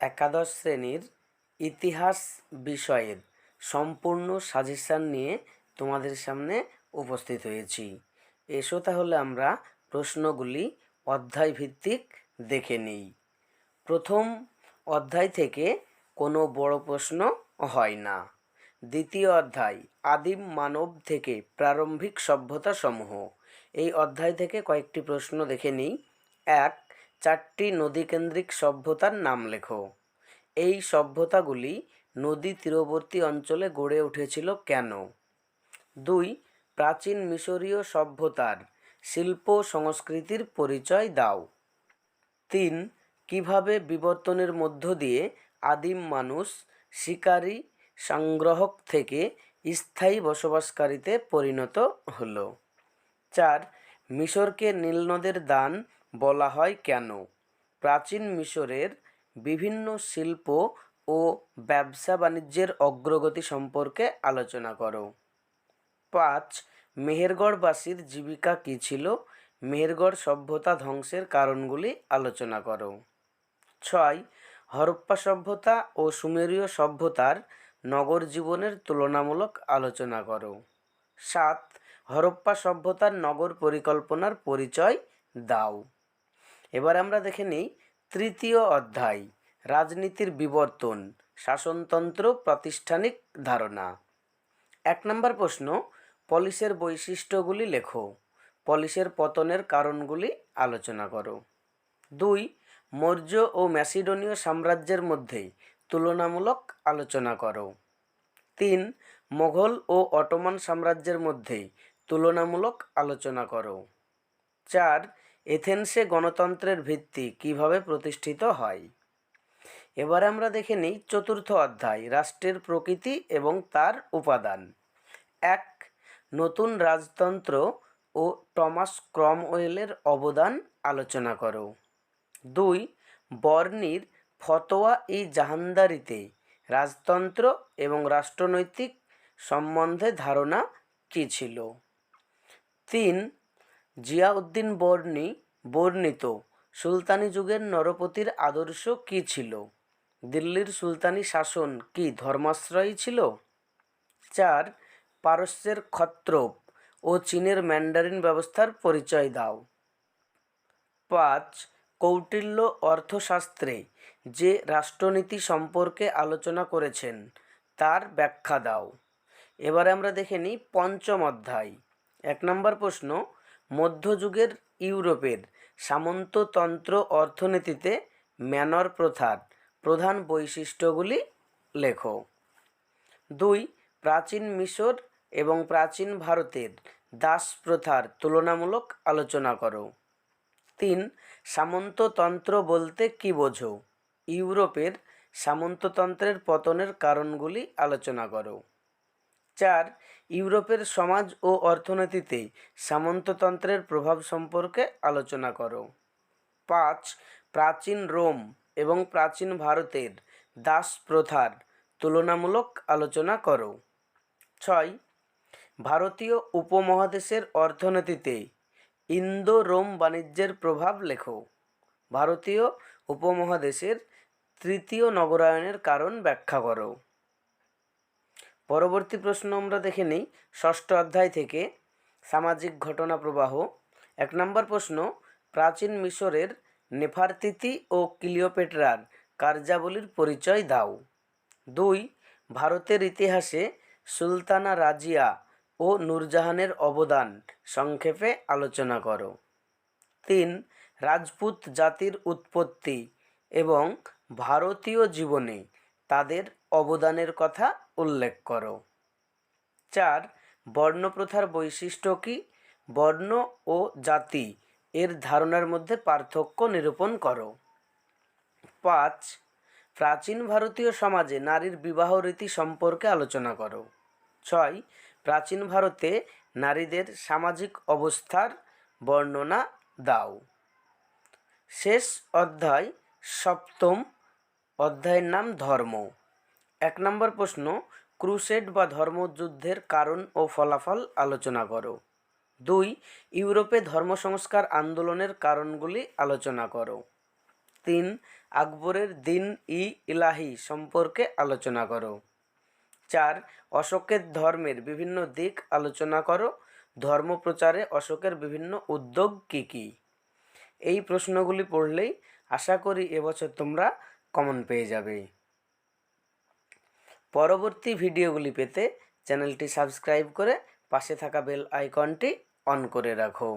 একাদশ শ্রেণির ইতিহাস বিষয়ের সম্পূর্ণ সাজেশান নিয়ে তোমাদের সামনে উপস্থিত হয়েছি। এসো তাহলে আমরা প্রশ্নগুলি অধ্যায়ভিত্তিক দেখে নিই। প্রথম অধ্যায় থেকে কোনো বড় প্রশ্ন হয় না। দ্বিতীয় অধ্যায়, আদিম মানব থেকে প্রারম্ভিক সভ্যতা সমূহ এই অধ্যায় থেকে কয়েকটি প্রশ্ন দেখে নিই। এক চারটি নদীকেন্দ্রিক সভ্যতার নাম লেখো। এই সভ্যতাগুলি নদী তীরবর্তী অঞ্চলে গড়ে উঠেছিল কেন? দুই, প্রাচীন মিশরীয় সভ্যতার শিল্প সংস্কৃতির পরিচয় দাও। তিন, কীভাবে বিবর্তনের মধ্য দিয়ে আদিম মানুষ শিকারী সংগ্রাহক থেকে স্থায়ী বসবাসকারীতে পরিণত হলো। চার, মিশরকে নীলনদের দান বলা হয় কেন? প্রাচীন মিশরের বিভিন্ন শিল্প ও ব্যবসা বাণিজ্যের অগ্রগতি সম্পর্কে আলোচনা করো। পাঁচ, মেহেরগড়বাসীর জীবিকা কী ছিল? মেহেরগড় সভ্যতা ধ্বংসের কারণগুলি আলোচনা করো। ছয়, হরপ্পা সভ্যতা ও সুমেরীয় সভ্যতার নগর জীবনের তুলনামূলক আলোচনা করো। সাত, হরপ্পা সভ্যতার নগর পরিকল্পনার পরিচয় দাও। এবার আমরা দেখে নিই তৃতীয় অধ্যায়, রাজনীতির বিবর্তন, শাসনতন্ত্র প্রাতিষ্ঠানিক ধারণা। এক নম্বর প্রশ্ন, পলিশের বৈশিষ্ট্যগুলি লেখো। পলিশের পতনের কারণগুলি আলোচনা করো। দুই, মৌর্য ও ম্যাসিডোনীয় সাম্রাজ্যের মধ্যে তুলনামূলক আলোচনা করো। তিন, মোঘল ও অটোমান সাম্রাজ্যের মধ্যে তুলনামূলক আলোচনা করো। চার এথেন্সে গণতন্ত্রের ভিত্তি কীভাবে প্রতিষ্ঠিত হয়? এবারে আমরা দেখে নিই চতুর্থ অধ্যায়, রাষ্ট্রের প্রকৃতি এবং তার উপাদান। এক, নতুন রাজতন্ত্র ও টমাস ক্রমওয়েলের অবদান আলোচনা করো। দুই, বর্ণির ফতোয়া ই জাহানদারিতে রাজতন্ত্র এবং রাষ্ট্রনৈতিক সম্বন্ধে ধারণা কী ছিল? তিন জিয়াউদ্দিন বর্ণি, বর্ণিত। সুলতানি যুগের নরপতির আদর্শ কী ছিল? দিল্লির সুলতানি শাসন কি ধর্মাশ্রয়ী ছিল? চার, পারস্যের ক্ষত্রপ ও চীনের ম্যান্ডারিন ব্যবস্থার পরিচয় দাও। পাঁচ, কৌটিল্য অর্থশাস্ত্রে যে রাষ্ট্রনীতি সম্পর্কে আলোচনা করেছেন, তার ব্যাখ্যা দাও। এবারে আমরা দেখে নিই পঞ্চম অধ্যায়। এক নম্বর প্রশ্ন মধ্যযুগের ইউরোপের সামন্ততন্ত্র অর্থনীতিতে ম্যানর প্রথার প্রধান বৈশিষ্ট্যগুলি লেখো। দুই, প্রাচীন মিশর এবং প্রাচীন ভারতের দাস প্রথার তুলনামূলক আলোচনা করো। তিন, সামন্ততন্ত্র বলতে কী বোঝো? ইউরোপের সামন্ততন্ত্রের পতনের কারণগুলি আলোচনা করো। চার, ইউরোপের সমাজ ও অর্থনীতিতে সামন্ততন্ত্রের প্রভাব সম্পর্কে আলোচনা করো। পাঁচ, প্রাচীন রোম এবং প্রাচীন ভারতের দাস প্রথার তুলনামূলক আলোচনা করো। ছয়, ভারতীয় উপমহাদেশের অর্থনীতিতে ইন্দো রোম বাণিজ্যের প্রভাব লেখো। ভারতীয় উপমহাদেশের তৃতীয় নগরায়নের কারণ ব্যাখ্যা করো। পরবর্তী প্রশ্ন আমরা দেখে নিই। ষষ্ঠ অধ্যায় থেকে সামাজিক ঘটনা প্রবাহ। এক নম্বর প্রশ্ন, প্রাচীন মিশরের নেফারতিতি ও ক্লিওপেট্রার কার্যাবলীর পরিচয় দাও। দুই, ভারতের ইতিহাসে সুলতানা রাজিয়া ও নূরজাহানের অবদান সংক্ষেপে আলোচনা করো। তিন, রাজপুত জাতির উৎপত্তি এবং ভারতীয় জীবনে তাদের অবদানের কথা উল্লেখ করো। চার, বর্ণপ্রথার বৈশিষ্ট্য কি? বর্ণ ও জাতি, এর ধারণার মধ্যে পার্থক্য নিরূপণ করো। পাঁচ, প্রাচীন ভারতীয় সমাজে নারীর বিবাহ রীতি সম্পর্কে আলোচনা করো। ছয়, প্রাচীন ভারতে নারীদের সামাজিক অবস্থার বর্ণনা দাও। শেষ অধ্যায় সপ্তম অধ্যায়ের নাম ধর্ম। এক নম্বর প্রশ্ন, ক্রুসেড বা ধর্মযুদ্ধের কারণ ও ফলাফল আলোচনা করো। দুই, ইউরোপে ধর্ম সংস্কার আন্দোলনের কারণগুলি আলোচনা করো। তিন, আকবরের দিন ই ইলাহি সম্পর্কে আলোচনা করো। চার, অশোকের ধর্মের বিভিন্ন দিক আলোচনা করো। ধর্ম প্রচারে অশোকের বিভিন্ন উদ্যোগ কী কী? এই প্রশ্নগুলি পড়লেই আশা করি এবছর তোমরা কমন পেয়ে যাবে। পরবর্তী ভিডিওগুলি পেতে চ্যানেলটি সাবস্ক্রাইব করে পাশে থাকা বেল আইকনটি অন করে রাখো।